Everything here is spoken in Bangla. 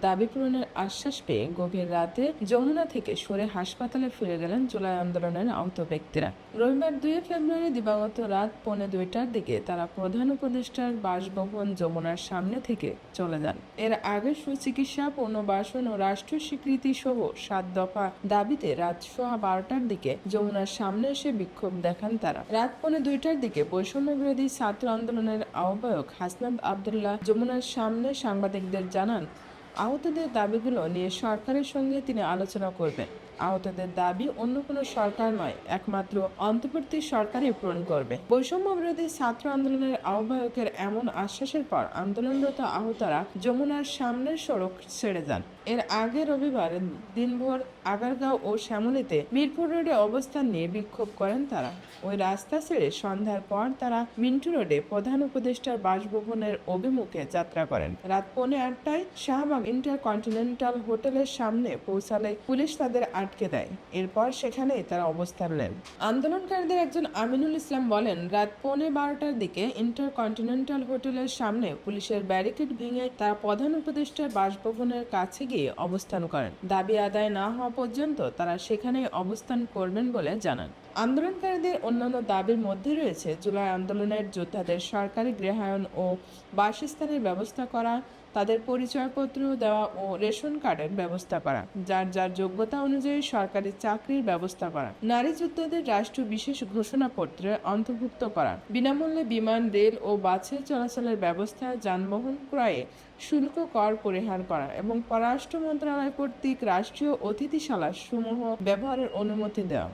দাবি পূরণের আশ্বাস পেয়ে গভীর রাতে যমুনা থেকে সরে হাসপাতালে ফিরে গেলেন জুলাই আন্দোলনের আহত ব্যক্তিরা রবিবার দুই ফেব্রুয়ারি দিবাগত রাত পৌনে দুইটার দিকে তারা প্রধান উপদেষ্টার বাসভবন যমুনার সামনে থেকে চলে যান। এর আগে সুচিকিৎসা, পুনর্বাসন ও রাষ্ট্রীয় স্বীকৃতি সহ সাত দফা দাবিতে রাত সোয়া বারোটার দিকে যমুনার সামনে এসে বিক্ষোভ দেখান তারা। রাত পৌনে দুইটার দিকে বৈষম্য বিরোধী ছাত্র আন্দোলনের আহ্বায়ক হাসনাত আবদুল্লাহ যমুনার সামনে সাংবাদিকদের জানান আহতদের দাবিগুলো নিয়ে সরকারের সঙ্গে তিনি আলোচনা করবেন। আহতদের দাবি অন্য কোনো সরকার নয়, একমাত্র অন্তর্বর্তী সরকারই পূরণ করবে। বৈষম্য বিরোধী ছাত্র আন্দোলনের আহ্বায়কের এমন আশ্বাসের পর আন্দোলনরত আহতরা যমুনার সামনের সড়ক ছেড়ে যান। এর আগে রবিবার দিনভর আগারগাঁও ও শ্যামলীতে মিরপুর রোডে অবস্থান নিয়ে বিক্ষোভ করেন তারা। ওই রাস্তা ছেড়ে সন্ধ্যার পর তারা মিন্টু রোডে প্রধান উপদেষ্টার বাসভবনের অভিমুখে যাত্রা করেন। রাত পৌনে আটটায় শাহবাগ ইন্টারকন্টিনেন্টাল হোটেলের সামনে পৌঁছালে পুলিশ তাদের আটকে দেয়। এরপর সেখানে তারা অবস্থান নেন। আন্দোলনকারীদের একজন আমিনুল ইসলাম বলেন, রাত পৌনে বারোটার দিকে ইন্টারকন্টিনেন্টাল হোটেলের সামনে পুলিশের ব্যারিকেড ভেঙে তারা প্রধান উপদেষ্টার বাসভবনের কাছে গিয়ে অবস্থান করেন। দাবি আদায় না হওয়া পর্যন্ত তারা সেখানে অবস্থান করবেন বলে জানান। আন্দোলনকারীদের অন্যান্য দাবির মধ্যে রয়েছে, জুলাই আন্দোলনের যোদ্ধাদের সরকারি গৃহায়ন ও বাসস্থানের ব্যবস্থা করা, তাদের পরিচয়পত্র দেওয়া ও রেশন কার্ডের ব্যবস্থা করা, যার যার যোগ্যতা অনুযায়ী সরকারি চাকরির ব্যবস্থা করা, নারী যোদ্ধাদের রাষ্ট্র বিশেষ ঘোষণাপত্রে অন্তর্ভুক্ত করা, বিনামূল্যে বিমান, রেল ও বাসের চলাচলের ব্যবস্থা, যানবাহন ক্রয়ে শুল্ক কর পরিহার করা এবং পররাষ্ট্র মন্ত্রণালয় কর্তৃক রাষ্ট্রীয় অতিথিশালা সমূহ ব্যবহারের অনুমতি দেওয়া।